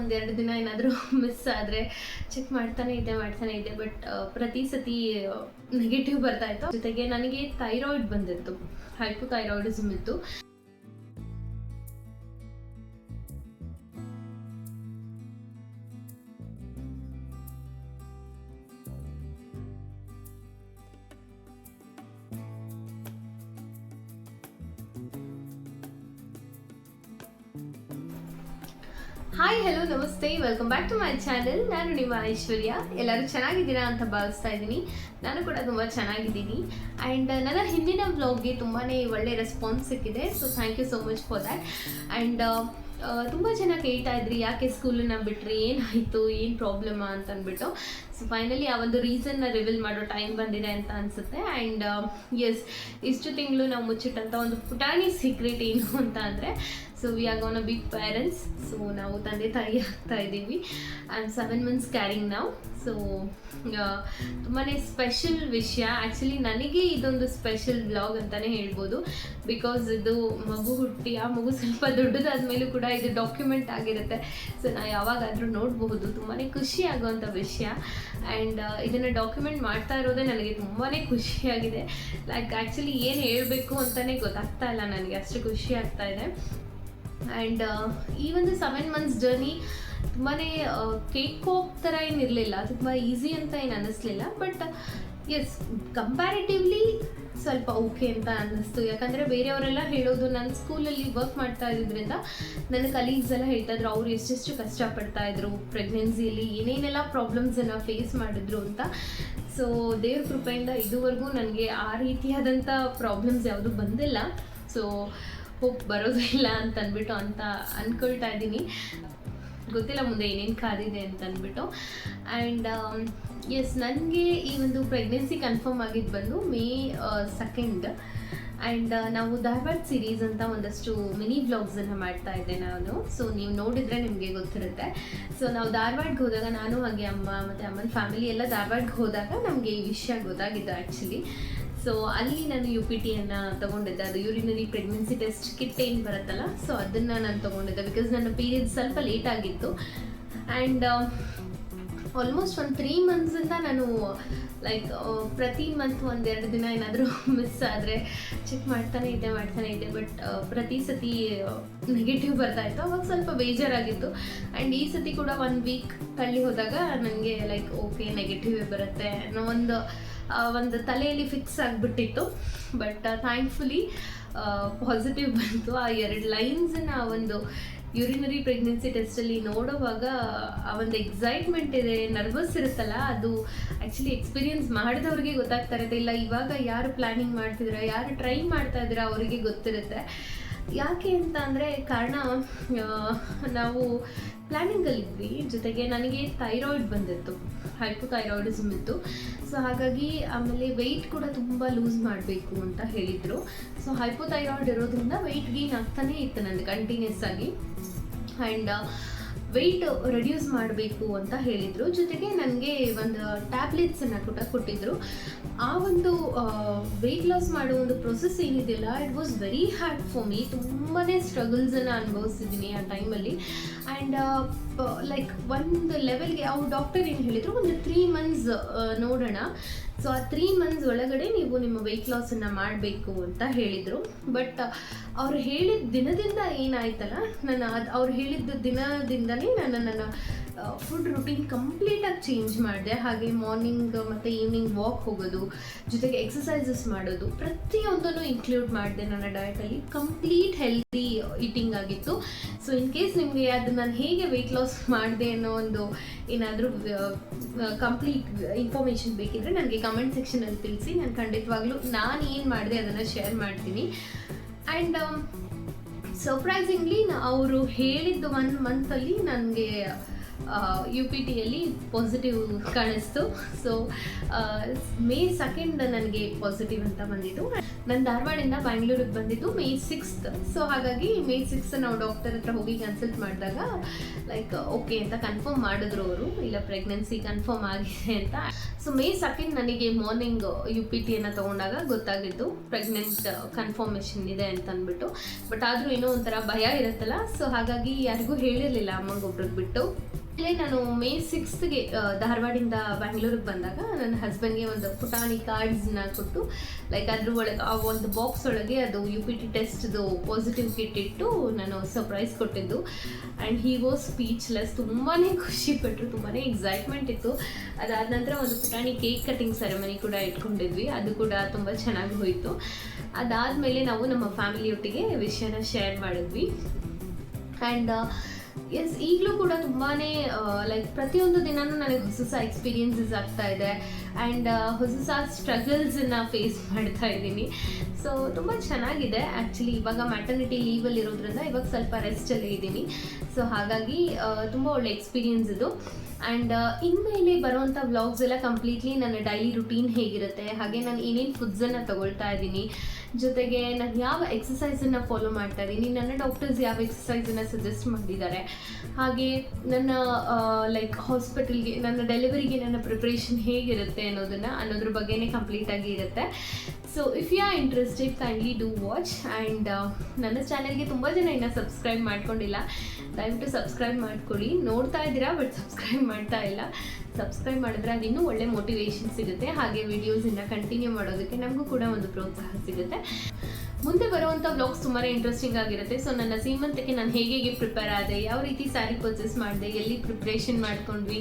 ಒಂದೆರಡು ದಿನ ಏನಾದರೂ ಮಿಸ್ ಆದರೆ ಚೆಕ್ ಮಾಡ್ತಾನೆ ಇದ್ದೆ, ಮಾಡ್ತಾನೆ ಇದೆ ಬಟ್ ಪ್ರತಿ ಸತಿ ನೆಗೆಟಿವ್ ಬರ್ತಾ ಇತ್ತು. ಜೊತೆಗೆ ನನಗೆ ಥೈರಾಯ್ಡ್ ಬಂದಿತ್ತು. ಹೈಪೋ ಥೈರಾಯ್ಡಿಸಮ್ ಇತ್ತು. ಹಾಯ್ ಹಲೋ ನಮಸ್ತೆ. Welcome back to my channel ನಾನು ನಿಮ್ಮ ಐಶ್ವರ್ಯ. ಎಲ್ಲರೂ ಚೆನ್ನಾಗಿದ್ದೀರಾ ಅಂತ ಭಾವಿಸ್ತಾ ಇದ್ದೀನಿ. ನಾನು ಕೂಡ ತುಂಬ ಚೆನ್ನಾಗಿದ್ದೀನಿ. ಆ್ಯಂಡ್ ನನ್ನ ಹಿಂದಿನ ಬ್ಲಾಗ್ಗೆ ತುಂಬಾ ಒಳ್ಳೆ ರೆಸ್ಪಾನ್ಸ್ ಸಿಕ್ಕಿದೆ. So thank you so much for that and ತುಂಬ ಜನ ಕೇಳ್ತಾ ಇದ್ರಿ, ಯಾಕೆ ಸ್ಕೂಲನ್ನ ಬಿಟ್ರಿ, ಏನಾಯಿತು, ಏನು ಪ್ರಾಬ್ಲಮ್ ಅಂತ ಅಂದ್ಬಿಟ್ಟು ಸೊ ಫೈನಲಿ ಆ ಒಂದು ರೀಸನ್ನ ರಿವೀಲ್ ಮಾಡೋ ಟೈಮ್ ಬಂದಿದೆ ಅಂತ ಅನಿಸುತ್ತೆ. ಆ್ಯಂಡ್ ಎಸ್ ಇಷ್ಟು ತಿಂಗಳು ನಾವು ಮುಚ್ಚಿಟ್ಟಂಥ ಒಂದು ಪುಟಾಣಿ ಸೀಕ್ರೆಟ್ ಏನು ಅಂತ ಅಂದರೆ so we are gonna big parents so ನಾವು ತಂದೆ ತಾಯಿ ಆಗ್ತಾ ಇದ್ದೀವಿ. ಆಮ್ ಸೆವೆನ್ ಮಂತ್ಸ್ ಕ್ಯಾರಿಂಗ್ ನಾವು ಸೊ ತುಂಬಾ ಸ್ಪೆಷಲ್ ವಿಷಯ. ಆ್ಯಕ್ಚುಲಿ ನನಗೆ ಇದೊಂದು ಸ್ಪೆಷಲ್ ಬ್ಲಾಗ್ ಅಂತಲೇ ಹೇಳ್ಬೋದು. ಬಿಕಾಸ್ ಇದು ಮಗು ಹುಟ್ಟಿ, ಆ ಮಗು ಸ್ವಲ್ಪ ದೊಡ್ಡದಾದ್ಮೇಲೂ ಕೂಡ ಇದು ಡಾಕ್ಯುಮೆಂಟ್ ಆಗಿರುತ್ತೆ. ಸೊ ನಾ ಯಾವಾಗಾದರೂ ನೋಡಬಹುದು. ತುಂಬಾ ಖುಷಿ ಆಗುವಂಥ ವಿಷಯ. ಆ್ಯಂಡ್ ಇದನ್ನು ಡಾಕ್ಯುಮೆಂಟ್ ಮಾಡ್ತಾ ಇರೋದೇ ನನಗೆ ತುಂಬಾ ಖುಷಿಯಾಗಿದೆ. ಲೈಕ್ ಆ್ಯಕ್ಚುಲಿ ಏನು ಹೇಳಬೇಕು ಅಂತಲೇ ಗೊತ್ತಾಗ್ತಾ ಇಲ್ಲ ನನಗೆ, ಅಷ್ಟು ಖುಷಿ ಆಗ್ತಾ ಇದೆ. ಆ್ಯಂಡ್ ಈ ಒಂದು ಸೆವೆನ್ ಮಂತ್ಸ್ ಜರ್ನಿ ತುಂಬಾ ಕೇಕ್ ಹೋಪ್ ಥರ ಏನಿರಲಿಲ್ಲ ತುಂಬ ಈಸಿ ಅಂತ ಏನು ಅನ್ನಿಸ್ಲಿಲ್ಲ ಬಟ್ ಎಸ್ ಕಂಪ್ಯಾರಿಟಿವ್ಲಿ ಸ್ವಲ್ಪ ಓಕೆ ಅಂತ ಅನ್ನಿಸ್ತು. ಯಾಕಂದರೆ ಬೇರೆಯವರೆಲ್ಲ ಹೇಳೋದು ನಾನು ಸ್ಕೂಲಲ್ಲಿ ವರ್ಕ್ ಮಾಡ್ತಾ ಇದ್ರಿಂದ ನನ್ನ ಕಲೀಗ್ಸ್ ಎಲ್ಲ ಹೇಳ್ತಾ ಇದ್ರು, ಅವ್ರು ಎಷ್ಟೆಷ್ಟು ಕಷ್ಟಪಡ್ತಾ ಇದ್ರು ಪ್ರೆಗ್ನೆನ್ಸಿಯಲ್ಲಿ ಏನೇನೆಲ್ಲ ಪ್ರಾಬ್ಲಮ್ಸನ್ನು ಫೇಸ್ ಮಾಡಿದ್ರು ಅಂತ. ಸೊ ದೇವ್ರ ಕೃಪೆಯಿಂದ ಇದುವರೆಗೂ ನನಗೆ ಆ ರೀತಿಯಾದಂಥ ಪ್ರಾಬ್ಲಮ್ಸ್ ಯಾವುದೂ ಬಂದಿಲ್ಲ. ಸೊ ಹೋಪ್ ಬರೋದಿಲ್ಲ ಅಂತ ಅಂದ್ಬಿಟ್ಟು ಅಂತ ಅಂದ್ಕೊಳ್ತಾ ಇದ್ದೀನಿ. ಗೊತ್ತಿಲ್ಲ ಮುಂದೆ ಏನೇನು ಕಾದಿದೆ ಅಂತ ಅಂದ್ಬಿಟ್ಟು. ಆ್ಯಂಡ್ ಎಸ್ ನನಗೆ ಈ ಒಂದು ಪ್ರೆಗ್ನೆನ್ಸಿ ಕನ್ಫರ್ಮ್ ಆಗಿದ್ದು ಬಂದು ಮೇ ಸೆಕೆಂಡ್ ಆ್ಯಂಡ್ ನಾವು ಧಾರವಾಡ ಸೀರೀಸ್ ಅಂತ ಒಂದಷ್ಟು ಮಿನಿ ಬ್ಲಾಗ್ಸನ್ನು ಮಾಡ್ತಾ ಇದ್ದೆ ನಾನು. ಸೊ ನೀವು ನೋಡಿದರೆ ನಿಮಗೆ ಗೊತ್ತಿರುತ್ತೆ. ಸೊ ನಾವು ಧಾರವಾಡಕ್ಕೆ ಹೋದಾಗ ನಾನು, ಹಾಗೆ ಅಮ್ಮ ಮತ್ತು ಅಮ್ಮನ ಫ್ಯಾಮಿಲಿ ಎಲ್ಲ ಧಾರವಾಡಕ್ಕೆ ಹೋದಾಗ ನಮಗೆ ಈ ವಿಷಯ ಗೊತ್ತಾಗಿದ್ದು ಆ್ಯಕ್ಚುಲಿ ಸೊ ಅಲ್ಲಿ ನಾನು ಯು ಪಿ ಟಿಯನ್ನು ತಗೊಂಡಿದ್ದೆ. ಅದು ಯೂರಿನರಿ ಪ್ರೆಗ್ನೆನ್ಸಿ ಟೆಸ್ಟ್ ಕಿಟ್ ಏನು ಬರುತ್ತಲ್ಲ ಸೊ ಅದನ್ನು ನಾನು ತಗೊಂಡಿದ್ದೆ. ಬಿಕಾಸ್ ನನ್ನ ಪೀರಿಯಡ್ ಸ್ವಲ್ಪ ಲೇಟ್ ಆಗಿತ್ತು. ಆ್ಯಂಡ್ ಆಲ್ಮೋಸ್ಟ್ ಒಂದು ತ್ರೀ ಮಂತ್ಸಿಂದ ನಾನು ಲೈಕ್ ಪ್ರತಿ ಮಂತ್ ಒಂದೆರಡು ದಿನ ಏನಾದರೂ ಮಿಸ್ ಆದರೆ ಚೆಕ್ ಮಾಡ್ತಾನೆ ಇದ್ದೆ ಮಾಡ್ತಾನೆ ಇದ್ದೆ. ಬಟ್ ಪ್ರತಿ ಸತಿ ನೆಗೆಟಿವ್ ಬರ್ತಾ ಇತ್ತು. ಅವಾಗ ಸ್ವಲ್ಪ ಬೇಜಾರಾಗಿತ್ತು. ಆ್ಯಂಡ್ ಈ ಸತಿ ಕೂಡ ಒನ್ ವೀಕ್ ತಳ್ಳಿ ಹೋದಾಗ ನನಗೆ ಲೈಕ್ ಓಕೆ ನೆಗೆಟಿವೇ ಬರುತ್ತೆ ಅನ್ನೋ ಒಂದು ಒಂದು ತಲೆಯಲ್ಲಿ ಫಿಕ್ಸ್ ಆಗಿಬಿಟ್ಟಿತ್ತು. ಬಟ್ ಥ್ಯಾಂಕ್ಫುಲಿ ಪಾಸಿಟಿವ್ ಬಂತು. ಆ ಎರಡು ಲೈನ್ಸನ್ನ ಒಂದು ಯೂರಿನರಿ ಪ್ರೆಗ್ನೆನ್ಸಿ ಟೆಸ್ಟಲ್ಲಿ ನೋಡೋವಾಗ, ಆ ಒಂದು ಎಕ್ಸೈಟ್ಮೆಂಟ್ ಇದೆ ನರ್ವಸ್ ಇರುತ್ತಲ್ಲ, ಅದು ಆ್ಯಕ್ಚುಲಿ ಎಕ್ಸ್ಪೀರಿಯನ್ಸ್ ಮಾಡಿದವ್ರಿಗೆ ಗೊತ್ತಾಗ್ತಾ ಇರುತ್ತೆ. ಇಲ್ಲ, ಇವಾಗ ಯಾರು ಪ್ಲ್ಯಾನಿಂಗ್ ಮಾಡ್ತಿದ್ದೀರಾ, ಯಾರು ಟ್ರೈ ಮಾಡ್ತಾ ಇದ್ದೀರಾ, ಅವರಿಗೆ ಗೊತ್ತಿರುತ್ತೆ. ಯಾಕೆ ಅಂತ ಅಂದರೆ ಕಾರಣ ನಾವು ಪ್ಲ್ಯಾನಿಂಗಲ್ಲಿದ್ವಿ ಜೊತೆಗೆ ನನಗೆ ಥೈರಾಯ್ಡ್ ಬಂದಿತ್ತು. ಹೈಪೋ ಥೈರಾಯ್ಡಿಸಮ್ ಇತ್ತು. ಸೊ ಹಾಗಾಗಿ ಆಮೇಲೆ ವೆಯ್ಟ್ ಕೂಡ ತುಂಬ ಲೂಸ್ ಮಾಡಬೇಕು ಅಂತ ಹೇಳಿದರು. ಸೊ ಹೈಪೋ ಥೈರಾಯ್ಡ್ ಇರೋದ್ರಿಂದ ವೆಯ್ಟ್ ಗೇನ್ ಆಗ್ತಾನೇ ಇತ್ತು ನನಗೆ ಕಂಟಿನ್ಯೂಸ್ ಆಗಿ. ಆ್ಯಂಡ್ ವೆಯ್ಟ್ ರೆಡ್ಯೂಸ್ ಮಾಡಬೇಕು ಅಂತ ಹೇಳಿದರು. ಜೊತೆಗೆ ನನಗೆ ಒಂದು ಟ್ಯಾಬ್ಲೆಟ್ಸನ್ನು ಕೂಡ ಕೊಟ್ಟಿದ್ದರು ಆ ಒಂದು ವೆಯ್ಟ್ ಲಾಸ್ ಮಾಡೋ ಒಂದು ಪ್ರೊಸೆಸ್ ಏನಿದೆಯಲ್ಲ it was very hard for me ತುಂಬಾ ಸ್ಟ್ರಗಲ್ಸನ್ನು ಅನುಭವಿಸಿದ್ದೀನಿ ಆ ಟೈಮಲ್ಲಿ ಆ್ಯಂಡ್ ಲೈಕ್ ಒಂದು ಲೆವೆಲ್ಗೆ ಅವ್ರು ಡಾಕ್ಟರ್ ಏನು ಹೇಳಿದರು, ಒಂದು ತ್ರೀ ಮಂತ್ಸ್ ನೋಡೋಣ. ಸೊ ಆ ತ್ರೀ ಮಂತ್ಸ್ ಒಳಗಡೆ ನೀವು ನಿಮ್ಮ ವೆಯ್ಟ್ ಲಾಸನ್ನು ಮಾಡಬೇಕು ಅಂತ ಹೇಳಿದರು. ಬಟ್ ಅವ್ರು ಹೇಳಿದ ದಿನದಿಂದ ಏನಾಯ್ತಲ್ಲ ನಾನು ಅದು, ಅವ್ರು ಹೇಳಿದ ದಿನದಿಂದನೇ ನಾನು ನನ್ನ ಫುಡ್ ರುಟೀನ್ ಕಂಪ್ಲೀಟಾಗಿ ಚೇಂಜ್ ಮಾಡಿದೆ. ಹಾಗೆ ಮಾರ್ನಿಂಗ್ ಮತ್ತು ಈವ್ನಿಂಗ್ ವಾಕ್ ಹೋಗೋದು, ಜೊತೆಗೆ ಎಕ್ಸಸೈಸಸ್ ಮಾಡೋದು, ಪ್ರತಿಯೊಂದನ್ನು ಇನ್ಕ್ಲೂಡ್ ಮಾಡಿದೆ ನನ್ನ ಡಯಟಲ್ಲಿ ಕಂಪ್ಲೀಟ್ ಹೆಲ್ದಿ ಈಟಿಂಗ್ ಆಗಿತ್ತು. ಸೊ ಇನ್ ಕೇಸ್ ನಿಮಗೆ ಅದು ನಾನು ಹೇಗೆ ವೆಯ್ಟ್ ಲಾಸ್ ಮಾಡಿದೆ ಅನ್ನೋ ಒಂದು ಏನಾದರೂ ಕಂಪ್ಲೀಟ್ ಇನ್ಫಾರ್ಮೇಷನ್ ಬೇಕಿದ್ರೆ ನನಗೆ ಕಮೆಂಟ್ ಸೆಕ್ಷನಲ್ಲಿ ತಿಳಿಸಿ. ನಾನು ಖಂಡಿತವಾಗ್ಲೂ ನಾನು ಏನು ಮಾಡಿದೆ ಅದನ್ನು ಶೇರ್ ಮಾಡ್ತೀನಿ. ಆ್ಯಂಡ್ ಸರ್ಪ್ರೈಸಿಂಗ್ಲಿ ಅವರು ಹೇಳಿದ್ದು ಒನ್ ಮಂತಲ್ಲಿ ನನಗೆ ಯು ಪಿ ಟಿಯಲ್ಲಿ ಪಾಸಿಟಿವ್ ಕಾಣಿಸ್ತು ಸೊ ಮೇ ಸೆಕೆಂಡ್ ನನಗೆ ಪಾಸಿಟಿವ್ ಅಂತ ಬಂದಿತ್ತು. ನಾನು ಧಾರವಾಡಿಂದ ಬ್ಯಾಂಗ್ಳೂರಿಗೆ ಬಂದಿದ್ದು ಮೇ ಸಿಕ್ಸ್ತ್ ಸೊ ಹಾಗಾಗಿ ಮೇ ಸಿಕ್ಸ್ ನಾವು ಡಾಕ್ಟರ್ ಹತ್ರ ಹೋಗಿ ಕನ್ಸಲ್ಟ್ ಮಾಡಿದಾಗ ಲೈಕ್ ಓಕೆ ಅಂತ ಕನ್ಫರ್ಮ್ ಮಾಡಿದ್ರು ಅವರು. ಇಲ್ಲ ಪ್ರೆಗ್ನೆನ್ಸಿ ಕನ್ಫರ್ಮ್ ಆಗಿದೆ ಅಂತ. ಸೊ ಮೇ ಸೆಕೆಂಡ್ ನನಗೆ ಮಾರ್ನಿಂಗ್ ಯು ಪಿ ಟಿಯನ್ನು ತೊಗೊಂಡಾಗ ಗೊತ್ತಾಗಿದ್ದು ಪ್ರೆಗ್ನೆಂಟ್ ಕನ್ಫರ್ಮೇಷನ್ ಇದೆ ಅಂತ ಅಂದ್ಬಿಟ್ಟು ಬಟ್ ಆದರೂ ಏನೋ ಒಂಥರ ಭಯ ಇರುತ್ತಲ್ಲ. ಸೊ ಹಾಗಾಗಿ ಯಾರಿಗೂ ಹೇಳಿರಲಿಲ್ಲ ಅಮ್ಮಂಗೆ ಒಬ್ರಿಗೆ ಬಿಟ್ಟು. ನಾನು ಮೇ ಸಿಕ್ಸ್ತ್ಗೆ ಧಾರವಾಡಿಂದ ಬ್ಯಾಂಗ್ಳೂರಿಗೆ ಬಂದಾಗ ನನ್ನ ಹಸ್ಬೆಂಡ್ಗೆ ಒಂದು ಪುಟಾಣಿ ಕಾರ್ಡ್ಸ್ನ ಕೊಟ್ಟು ಲೈಕ್ ಅದ್ರ ಒಳಗೆ, ಆ ಒಂದು ಬಾಕ್ಸ್ ಒಳಗೆ ಅದು ಯು ಪಿ ಟಿ ಟೆಸ್ಟ್ದು ಪಾಸಿಟಿವ್ ಕಿಟ್ ಇಟ್ಟು ನಾನು ಸರ್ಪ್ರೈಸ್ ಕೊಟ್ಟಿದ್ದು. ಆ್ಯಂಡ್ ಹಿ ವಾಸ್ ಸ್ಪೀಚ್ಲೆಸ್ ತುಂಬಾ ಖುಷಿ ಪಟ್ಟರು ತುಂಬಾ ಎಕ್ಸೈಟ್ಮೆಂಟ್ ಇತ್ತು. ಅದಾದ ನಂತರ ಒಂದು ಪುಟಾಣಿ ಕೇಕ್ ಕಟಿಂಗ್ ಸೆರೆಮನಿ ಕೂಡ ಇಟ್ಕೊಂಡಿದ್ವಿ, ಅದು ಕೂಡ ತುಂಬ ಚೆನ್ನಾಗಿ ಹೋಯಿತು. ಅದಾದಮೇಲೆ ನಾವು ನಮ್ಮ ಫ್ಯಾಮಿಲಿಯೊಟ್ಟಿಗೆ ವಿಷಯನ ಶೇರ್ ಮಾಡಿದ್ವಿ. ಆ್ಯಂಡ್ ಎಸ್ ಈಗಲೂ ಕೂಡ ತುಂಬಾ ಲೈಕ್ ಪ್ರತಿಯೊಂದು ದಿನನೂ ನನಗೆ ಹೊಸ ಹೊಸ ಎಕ್ಸ್ಪೀರಿಯನ್ಸಸ್ ಆಗ್ತಾ ಇದೆ. ಆ್ಯಂಡ್ ಹೊಸ ಹೊಸ ಸ್ಟ್ರಗಲ್ಸನ್ನು ಫೇಸ್ ಮಾಡ್ತಾ ಇದ್ದೀನಿ. ಸೊ ತುಂಬ ಚೆನ್ನಾಗಿದೆ. ಆ್ಯಕ್ಚುಲಿ ಇವಾಗ ಮ್ಯಾಟರ್ನಿಟಿ ಲೀವಲ್ಲಿ ಇರೋದ್ರಿಂದ ಇವಾಗ ಸ್ವಲ್ಪ ರೆಸ್ಟಲ್ಲೇ ಇದ್ದೀನಿ. ಸೊ ಹಾಗಾಗಿ ತುಂಬ ಒಳ್ಳೆ ಎಕ್ಸ್ಪೀರಿಯನ್ಸ್ ಇದು. ಆ್ಯಂಡ್ ಇನ್ಮೇಲೆ ಬರುವಂಥ ವ್ಲಾಗ್ಸ್ ಎಲ್ಲ ಕಂಪ್ಲೀಟ್ಲಿ ನನ್ನ ಡೈಲಿ ರುಟೀನ್ ಹೇಗಿರುತ್ತೆ, ಹಾಗೆ ನಾನು ಏನೇನು ಫುಡ್ಸನ್ನು ತಗೊಳ್ತಾ ಇದ್ದೀನಿ, ಜೊತೆಗೆ ನಾನು ಯಾವ ಎಕ್ಸಸೈಸನ್ನು ಫಾಲೋ ಮಾಡ್ತಾ ಇದ್ದೀನಿ, ನನ್ನ ಡಾಕ್ಟರ್ಸ್ ಯಾವ ಎಕ್ಸಸೈಸನ್ನು ಸಜೆಸ್ಟ್ ಮಾಡಿದ್ದಾರೆ, ಹಾಗೆ ನನ್ನ ಲೈಕ್ ಹಾಸ್ಪಿಟಲ್ಗೆ ನನ್ನ ಡೆಲಿವರಿಗೆ ನನ್ನ ಪ್ರಿಪ್ರೇಷನ್ ಹೇಗಿರುತ್ತೆ ಅನ್ನೋದನ್ನು ಅನ್ನೋದ್ರ ಬಗ್ಗೆನೇ ಕಂಪ್ಲೀಟಾಗಿ ಇರುತ್ತೆ. So if you are interested kindly do watch and ನನ್ನ ಚಾನೆಲ್ಗೆ ತುಂಬ ಜನ ಇನ್ನೂ ಸಬ್ಸ್ಕ್ರೈಬ್ ಮಾಡ್ಕೊಂಡಿಲ್ಲ. ದಯವಿಟ್ಟು ಸಬ್ಸ್ಕ್ರೈಬ್ ಮಾಡ್ಕೊಳ್ಳಿ. ನೋಡ್ತಾ ಇದ್ದೀರಾ ಬಟ್ ಸಬ್ಸ್ಕ್ರೈಬ್ ಮಾಡ್ತಾ ಇಲ್ಲ. ಸಬ್ಸ್ಕ್ರೈಬ್ ಮಾಡಿದ್ರೆ ಅದು ಇನ್ನೂ ಒಳ್ಳೆ ಮೋಟಿವೇಶನ್ ಸಿಗುತ್ತೆ. ಹಾಗೆ ವಿಡಿಯೋಸನ್ನು ಕಂಟಿನ್ಯೂ ಮಾಡೋದಕ್ಕೆ ನಮಗೂ ಕೂಡ ಒಂದು ಪ್ರೋತ್ಸಾಹ ಸಿಗುತ್ತೆ. ಮುಂದೆ ಬರುವಂಥ ವ್ಲಾಗ್ಸ್ ತುಂಬಾ ಇಂಟ್ರೆಸ್ಟಿಂಗ್ ಆಗಿರುತ್ತೆ. ಸೊ ನನ್ನ ಸೀಮಂತಕ್ಕೆ ನಾನು ಹೇಗೆ ಹೇಗೆ ಪ್ರಿಪೇರ್ ಆದೆ, ಯಾವ ರೀತಿ ಸ್ಯಾರಿ ಪರ್ಚೇಸ್ ಮಾಡಿದೆ, ಎಲ್ಲಿ ಪ್ರಿಪ್ರೇಷನ್ ಮಾಡ್ಕೊಂಡ್ವಿ,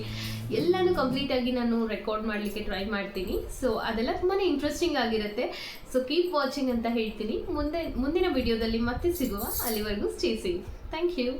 ಎಲ್ಲನೂ ಕಂಪ್ಲೀಟಾಗಿ ನಾನು ರೆಕಾರ್ಡ್ ಮಾಡಲಿಕ್ಕೆ ಟ್ರೈ ಮಾಡ್ತೀನಿ. ಸೊ ಅದೆಲ್ಲ ತುಂಬಾ ಇಂಟ್ರೆಸ್ಟಿಂಗ್ ಆಗಿರುತ್ತೆ. ಸೊ ಕೀಪ್ ವಾಚಿಂಗ್ ಅಂತ ಹೇಳ್ತೀನಿ. ಮುಂದೆ, ಮುಂದಿನ ವಿಡಿಯೋದಲ್ಲಿ ಮತ್ತೆ ಸಿಗುವ. ಅಲ್ಲಿವರೆಗೂ ಸ್ಟೇ ಸೇಫ್ ಥ್ಯಾಂಕ್ ಯು